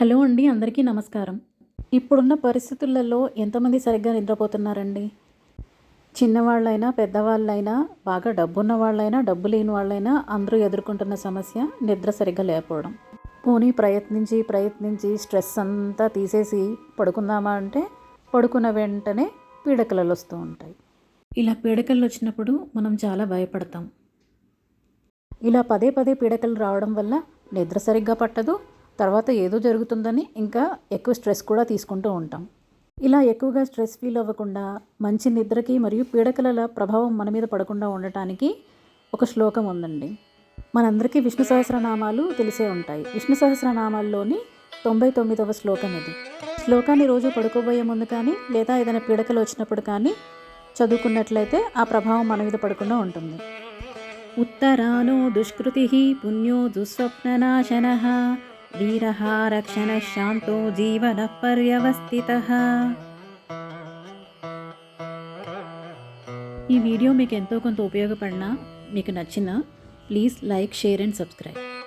Hello అండి అందరికీ నమస్కారం. ఇప్పుడున్న పరిస్థితులలో ఎంతమంది సరిగ్గా నిద్రపోతున్నారండి? చిన్నవాళ్ళైనా పెద్దవాళ్ళైనా బాగా డబ్బున్న వాళ్ళైనా డబ్బు లేని వాళ్ళైనా అందరూ ఎదుర్కొంటున్న సమస్య నిద్ర సరిగ్గా లేకపోవడం. పోనీ ప్రయత్నించి ప్రయత్నించి స్ట్రెస్ అంతా తీసేసి పడుకుందామా అంటే పడుకున్న వెంటనే పీడకలలు వస్తూ ఉంటాయి. ఇలా పీడకలు వచ్చినప్పుడు మనం చాలా భయపడతాం. ఇలా పదే పదే పీడకలు రావడం వల్ల నిద్ర సరిగ్గా పట్టదు తర్వాత ఏదో జరుగుతుందని ఇంకా ఎక్కువ స్ట్రెస్ కూడా తీసుకుంటూ ఉంటాం. ఇలా ఎక్కువగా స్ట్రెస్ ఫీల్ అవ్వకుండా మంచి నిద్రకి మరియు పీడకలల ప్రభావం మన మీద పడకుండా ఉండటానికి ఒక శ్లోకం ఉందండి. మనందరికీ విష్ణు సహస్రనామాలు తెలిసే ఉంటాయి. విష్ణు సహస్రనామాల్లోని తొంభై తొమ్మిదవ శ్లోకం ఇది. శ్లోకాన్ని రోజు పడుకోబోయే ముందు కానీ లేదా ఏదైనా పీడకలు వచ్చినప్పుడు కానీ చదువుకున్నట్లయితే ఆ ప్రభావం మన మీద పడకుండా ఉంటుంది. ఉత్తరానో దుష్కృతి పుణ్యో దుస్వప్ననాశన వీర రక్షణ శాంతో జీవన పర్యవస్థిత ఈ వీడియో మీకు ఎంతో కొంత ఉపయోగపడినా మీకు నచ్చిన please like share and subscribe.